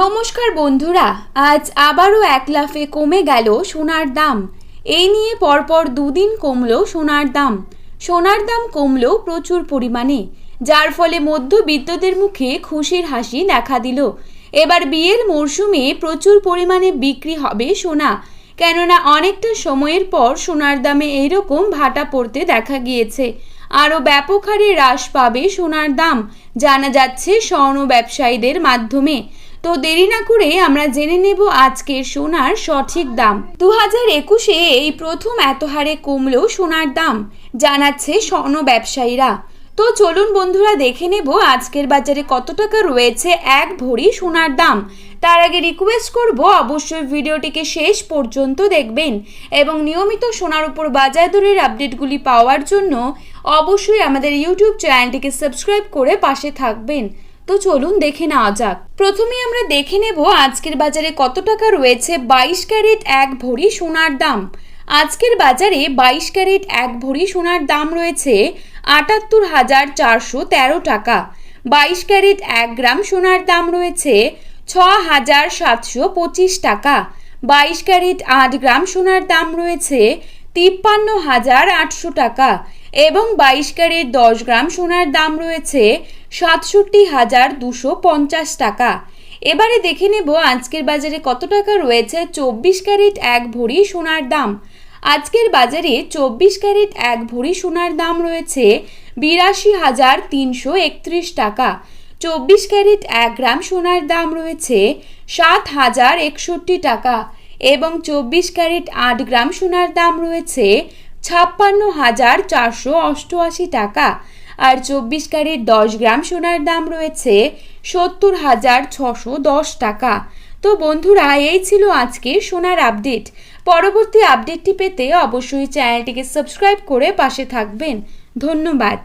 নমস্কার বন্ধুরা, আজ আবারও এক লাফে কমে গেল সোনার দাম। এই নিয়ে পরপর দুদিন কমলো সোনার দাম। সোনার দাম কমলো প্রচুর পরিমাণে, যার ফলে মধ্যবিত্তদের মুখে খুশির হাসি দেখা দিল। এবার বিয়ের মরশুমে প্রচুর পরিমাণে বিক্রি হবে সোনা, কেননা অনেকটা সময়ের পর সোনার দামে এইরকম ভাটা পড়তে দেখা গিয়েছে। আরও ব্যাপক হারে হ্রাস পাবে সোনার দাম, জানা যাচ্ছে স্বর্ণ ব্যবসায়ীদের মাধ্যমে। তো দেরি না করে আমরা জেনে নেব আজকের সোনার সঠিক দাম। দু হাজার একুশে এই প্রথম এত হারে কমলো সোনার দাম, জানাচ্ছে স্বর্ণ ব্যবসায়ীরা। তো চলুন বন্ধুরা দেখে নেব আজকের বাজারে কত টাকা রয়েছে এক ভরি সোনার দাম। তার আগে রিকোয়েস্ট করব, অবশ্যই ভিডিওটিকে শেষ পর্যন্ত দেখবেন এবং নিয়মিত সোনার উপর বাজার দরের আপডেটগুলি পাওয়ার জন্য অবশ্যই আমাদের ইউটিউব চ্যানেলটিকে সাবস্ক্রাইব করে পাশে থাকবেন। তো চলুন দেখে নেওয়া যাক। প্রথমে আমরা দেখে নেব আজকের বাজারে কত টাকা রয়েছে বাইশ ক্যারেট এক ভরি সোনার দাম। আজকের বাজারে বাইশ ক্যারেট এক ভরি সোনার দাম রয়েছে আটাত্তর হাজার চারশো তেরো টাকা। বাইশ ক্যারেট এক গ্রাম সোনার দাম রয়েছে ছ হাজার সাতশো পঁচিশ টাকা। বাইশ ক্যারেট আট গ্রাম সোনার দাম রয়েছে তিপ্পান্ন হাজার আটশো টাকা। এবং বাইশ ক্যারেট দশ গ্রাম সোনার দাম রয়েছে সাতষট্টি হাজার দুশো পঞ্চাশ টাকা। এবারে দেখে নেব আজকের বাজারে কত টাকা রয়েছে। চব্বিশ ক্যারেট এক ভরি সোনার দাম। আজকের বাজারে চব্বিশ ক্যারেট এক ভরি সোনার দাম রয়েছে বিরাশি হাজার তিনশো একত্রিশ টাকা। চব্বিশ ক্যারেট এক গ্রাম সোনার দাম রয়েছে সাত হাজার একষট্টি টাকা এবং চব্বিশ ক্যারেট আট গ্রাম সোনার দাম রয়েছে ছাপ্পান্ন হাজার চারশো অষ্টআশি টাকা। আর চব্বিশ ক্যারেট দশ গ্রাম সোনার দাম রয়েছে সত্তর হাজার ছশো দশ টাকা। তো বন্ধুরা, এই ছিল আজকে সোনার আপডেট। পরবর্তী আপডেটটি পেতে অবশ্যই চ্যানেলটিকে সাবস্ক্রাইব করে পাশে থাকবেন। ধন্যবাদ।